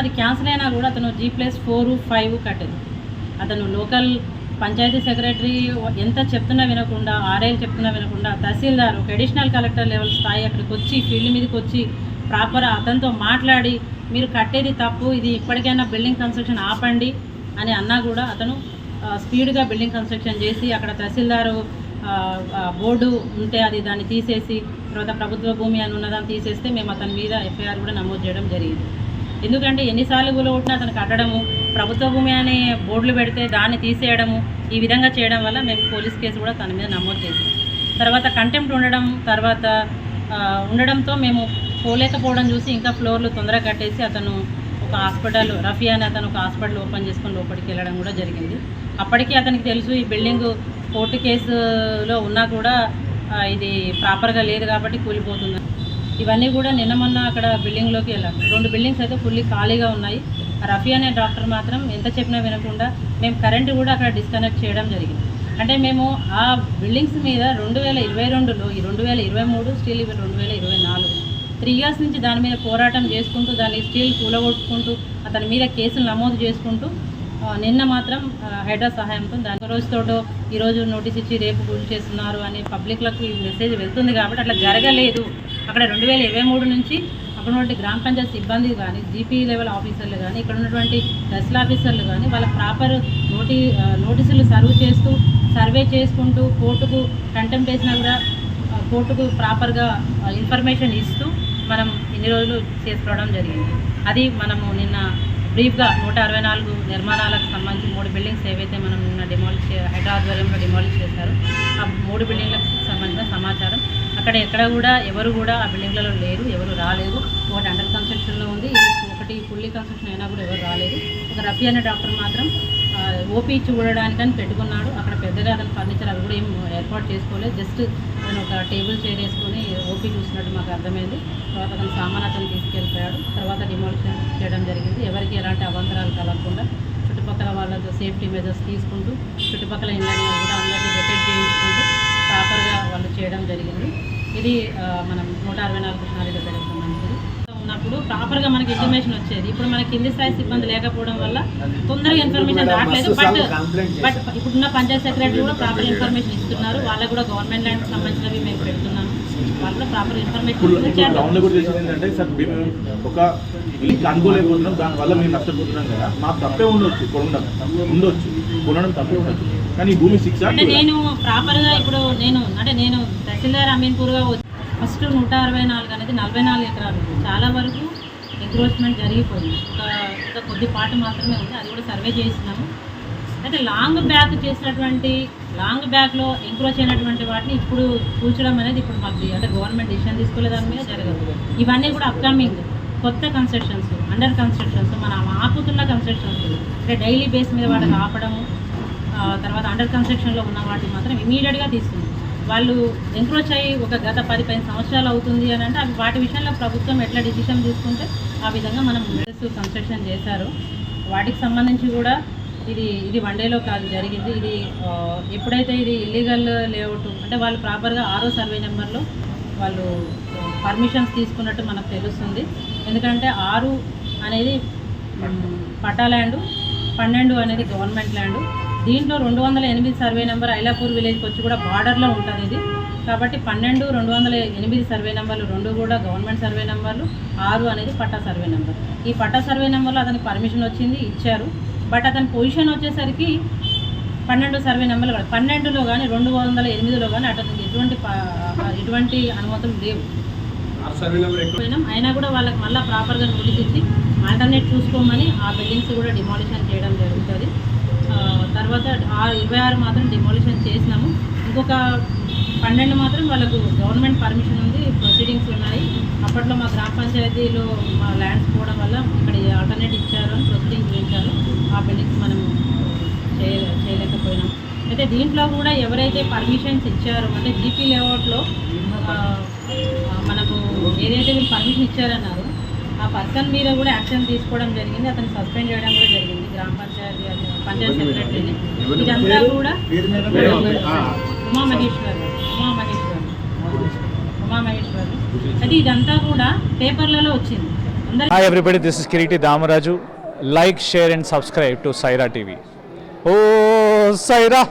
అది క్యాన్సిల్ అయినా కూడా అతను జీ ప్లస్ ఫోర్ ఫైవ్ కట్టదు. అతను లోకల్ పంచాయతీ సెక్రటరీ ఎంత చెప్తున్నా వినకుండా ఆర్ఐలు చెప్తున్నా వినకుండా తహసీల్దార్ ఒక అడిషనల్ కలెక్టర్ లెవెల్ స్థాయి అక్కడికి వచ్చి ఫీల్డ్ మీదకి వచ్చి ప్రాపర్ అతనితో మాట్లాడి మీరు కట్టేది తప్పు ఇది ఇప్పటికైనా బిల్డింగ్ కన్స్ట్రక్షన్ ఆపండి అని అన్నా కూడా అతను స్పీడ్గా బిల్డింగ్ కన్స్ట్రక్షన్ చేసి అక్కడ తహసీల్దారు బోర్డు ఉంటే అది దాన్ని తీసేసి తర్వాత ప్రభుత్వ భూమి అని ఉన్నదాన్ని తీసేస్తే మేము అతని మీద ఎఫ్ఐఆర్ కూడా నమోదు చేయడం జరిగింది. ఎందుకంటే ఎన్నిసార్లు కూలగొట్టినా అతను కట్టడము ప్రభుత్వ భూమి అనే బోర్డులు పెడితే దాన్ని తీసేయడము ఈ విధంగా చేయడం వల్ల మేము పోలీస్ కేసు కూడా తన మీద నమోదు చేసాం తర్వాత కంటెంప్ట్ ఉండడం తర్వాత ఉండడంతో మేము పోలేకపోవడం చూసి ఇంకా ఫ్లోర్లు తొందరగా కట్టేసి అతను ఒక హాస్పిటల్ రఫీ అని అతను ఒక హాస్పిటల్ ఓపెన్ చేసుకొని లోపలికి వెళ్ళడం కూడా జరిగింది. అప్పటికి అతనికి తెలుసు ఈ బిల్డింగ్ కోర్టు కేసులో ఉన్నా కూడా ఇది ప్రాపర్గా లేదు కాబట్టి కూలిపోతుంది. ఇవన్నీ కూడా నిన్న మొన్న అక్కడ బిల్డింగ్లోకి వెళ్ళాం. రెండు బిల్డింగ్స్ అయితే ఫుల్లీ ఖాళీగా ఉన్నాయి. ఆ రఫీ అనే డాక్టర్ మాత్రం ఎంత చెప్పినా వినకుండా మేము కరెంటు కూడా అక్కడ డిస్కనెక్ట్ చేయడం జరిగింది. అంటే మేము ఆ బిల్డింగ్స్ మీద రెండు వేల ఇరవై రెండులో ఈ రెండు వేల ఇరవై మూడు స్టీల్ ఇవి రెండు వేల ఇరవై నాలుగు. త్రీ ఇయర్స్ నుంచి దాని మీద పోరాటం చేసుకుంటూ దాన్ని స్టీల్ కూలగొట్టుకుంటూ అతని మీద కేసులు నమోదు చేసుకుంటూ నిన్న మాత్రం హైడ్రా సహాయంతో దాని రోజుతోటో ఈరోజు నోటీస్ ఇచ్చి రేపు గురి చేస్తున్నారు అని పబ్లిక్లకు ఈ మెసేజ్ వెళ్తుంది కాబట్టి అట్లా జరగలేదు. అక్కడ రెండు వేల ఇరవై మూడు నుంచి అక్కడ ఉన్నటువంటి గ్రామ పంచాయత్ సిబ్బంది కానీ జీపీ లెవెల్ ఆఫీసర్లు కానీ ఇక్కడ ఉన్నటువంటి తహసీల్ ఆఫీసర్లు కానీ వాళ్ళ ప్రాపర్ నోటీ నోటీసులు సర్వ్ చేస్తూ సర్వే చేసుకుంటూ కోర్టుకు కంటెంప్ట్ వేసినా కూడా కోర్టుకు ప్రాపర్గా ఇన్ఫర్మేషన్ ఇస్తూ మనం ఇన్ని రోజులు చేసుకోవడం జరిగింది. అది మనము నిన్న బ్రీఫ్గా నూట అరవై నాలుగు నిర్మాణాలకు సంబంధించి మూడు బిల్డింగ్స్ ఏవైతే మనం నిన్న డిమాలిష్ హైదరాబాద్ ఆధ్వర్యంలో డిమాలిష్ చేశారు ఆ మూడు బిల్డింగ్లకు అక్కడ ఎక్కడ కూడా ఎవరు కూడా ఆ బిల్డింగ్లలో లేరు ఎవరు రాలేదు. ఒకటి అండర్ కన్స్ట్రక్షన్లో ఉంది ఒకటి ఫుల్లీ కన్స్ట్రక్షన్ అయినా కూడా ఎవరు రాలేదు. ఒక రఫీ అనే డాక్టర్ మాత్రం ఓపీ చూడడానికని పెట్టుకున్నాడు. అక్కడ పెద్దగా అతను ఫర్నిచర్ అవి కూడా ఏం ఏర్పాటు చేసుకోలేదు. జస్ట్ అతను ఒక టేబుల్ చైర్ వేసుకొని ఓపీ చూసినట్టు మాకు అర్థమైంది. తర్వాత అతను సామాన్ అతను తీసుకెళ్ళిపోయాడు. తర్వాత డిమోలిషన్ చేయడం జరిగింది. ఎవరికి ఎలాంటి అవాంతరాలు కలగకుండా చుట్టుపక్కల వాళ్ళతో సేఫ్టీ మెజర్స్ తీసుకుంటూ చుట్టుపక్కల ఇళ్ళని కూడా అందరినీ వెకెట్ చేయించుకుంటూ ప్రాపర్గా వాళ్ళు చేయడం జరిగింది ఇది మనం నూట అరవై నాలుగు కృష్ణారెడ్డి సంబంధించింది. ఉన్నప్పుడు ప్రాపర్గా మనకి ఇన్ఫర్మేషన్ వచ్చేది. ఇప్పుడు మనకి కింది స్థాయి సిబ్బంది లేకపోవడం వల్ల తొందరగా ఇన్ఫర్మేషన్ రావట్లేదు. బట్ బట్ ఇప్పుడున్న పంచాయత్ సెక్రటరీ కూడా ప్రాపర్ ఇన్ఫర్మేషన్ ఇస్తున్నారు. వాళ్ళకు కూడా గవర్నమెంట్ ల్యాండ్ సంబంధించినవి మేము పెడుతున్నాము. వాళ్ళు కూడా ప్రాపర్ ఇన్ఫర్మేషన్ ఇప్పుడు టౌన్లో కూడా చేసేది ఏంటంటే సార్ మేము ఒక ఇల్లు అనుకోలేకపోతున్నాం. దానివల్ల మేము నష్టపోతున్నాం కదా. మాకు తప్పే ఉండొచ్చు. కొనడం ఉండొచ్చు. కొనడం తప్పే ఉండొచ్చు. కానీ ఈ భూమి శిక్ష అంటే నేను ప్రాపర్గా ఇప్పుడు నేను అంటే నేను తహసీల్దార్ అమీన్పూర్గా ఫస్ట్ నూట అరవై నాలుగు అనేది నలభై నాలుగు ఎకరాలు. చాలా వరకు ఎంక్రోచ్మెంట్ జరిగిపోయింది. ఒక ఒక కొద్దిపాటు మాత్రమే ఉంది. అది కూడా సర్వే చేసినాము. అయితే లాంగ్ బ్యాక్ చేసినటువంటి లాంగ్ బ్యాక్లో ఎంక్రోచ్ అయినటువంటి వాటిని ఇప్పుడు కూర్చడం అనేది ఇప్పుడు మాకు అంటే గవర్నమెంట్ డిసిషన్ తీసుకోలే దాని మీద జరగదు. ఇవన్నీ కూడా అప్కమింగ్ కొత్త కన్స్ట్రక్షన్స్ అండర్ కన్స్ట్రక్షన్స్ మనం ఆపుతున్న కన్స్ట్రక్షన్స్ అంటే డైలీ బేస్ మీద వాటిని ఆపడము తర్వాత అండర్ కన్స్ట్రక్షన్లో ఉన్న వాటిని మాత్రం ఇమీడియట్గా తీస్తుంది వాళ్ళు ఎంక్రోచ్ అయ్యి ఒక గత పది పదిహేను సంవత్సరాలు అవుతుంది అని అంటే అవి వాటి విషయంలో ప్రభుత్వం ఎట్లా డిసిషన్ తీసుకుంటే ఆ విధంగా మనం ముందస్తు కన్స్ట్రక్షన్ చేశారు. వాటికి సంబంధించి కూడా ఇది ఇది వన్ డేలో కాదు జరిగింది. ఇది ఎప్పుడైతే ఇది ఇల్లీగల్ లేఅవుట్ అంటే వాళ్ళు ప్రాపర్గా ఆరో సర్వే నెంబర్లో వాళ్ళు పర్మిషన్స్ తీసుకున్నట్టు మనకు తెలుస్తుంది. ఎందుకంటే ఆరు అనేది పట్టా ల్యాండ్ పన్నెండు అనేది గవర్నమెంట్ ల్యాండ్ దీంట్లో రెండు వందల ఎనిమిది సర్వే నెంబర్ ఐలాపూర్ విలేజ్కి వచ్చి కూడా బార్డర్లో ఉంటుంది ఇది. కాబట్టి పన్నెండు రెండు వందల ఎనిమిది సర్వే నెంబర్లు రెండు కూడా గవర్నమెంట్ సర్వే నెంబర్లు ఆరు అనేది పట్టా సర్వే నెంబర్. ఈ పట్టా సర్వే నెంబర్లో అతనికి పర్మిషన్ వచ్చింది ఇచ్చారు. బట్ అతని పొజిషన్ వచ్చేసరికి పన్నెండు సర్వే నెంబర్లు కాదు పన్నెండులో కానీ రెండు వందల ఎనిమిదిలో కానీ అతనికి ఎటువంటి ఎటువంటి అనుమతులు లేవు. అయినా కూడా వాళ్ళకి మళ్ళీ ప్రాపర్గా నోటీస్ ఇచ్చి ఆల్టర్నేట్ చూసుకోమని ఆ బిల్డింగ్స్ కూడా డిమాలిషన్ చేయడం జరుగుతుంది. తర్వాత ఇరవై ఆరు మాత్రం డిమాలిషన్ చేసినాము. ఇంకొక పన్నెండు మాత్రం వాళ్ళకు గవర్నమెంట్ పర్మిషన్ ఉంది ప్రొసీడింగ్స్ ఉన్నాయి. అప్పట్లో మా గ్రామ పంచాయతీలో మా ల్యాండ్స్ పోవడం వల్ల ఇక్కడ ఆల్టర్నేట్ ఇచ్చారు అని ప్రొసీడింగ్స్ చేశారు. ఆ బిల్డింగ్స్ మనం చేయ చేయలేకపోయినాం. అయితే దీంట్లో కూడా ఎవరైతే పర్మిషన్స్ ఇచ్చారో అంటే జీపీ లేఅవుట్లో మనకు ఏదైతే వీళ్ళు పర్మిషన్ ఇచ్చారన్నారు ఆ పర్సన్ మీద కూడా యాక్షన్ తీసుకోవడం జరిగింది అతను సస్పెండ్ చేయడం కూడా జరిగింది గ్రామ పంచాయతీ పంచాయతీ సెక్రటరీని. ఇదంతా కూడా ఉమా మహేశ్వర్ ఉమా మహేశ్వర్ ఉమా మహేశ్వర్ అయితే ఇదంతా కూడా పేపర్లలో వచ్చింది. Hi everybody, this is Kiriti Damaraju. Like, share and subscribe to Saira TV. Oh, Saira!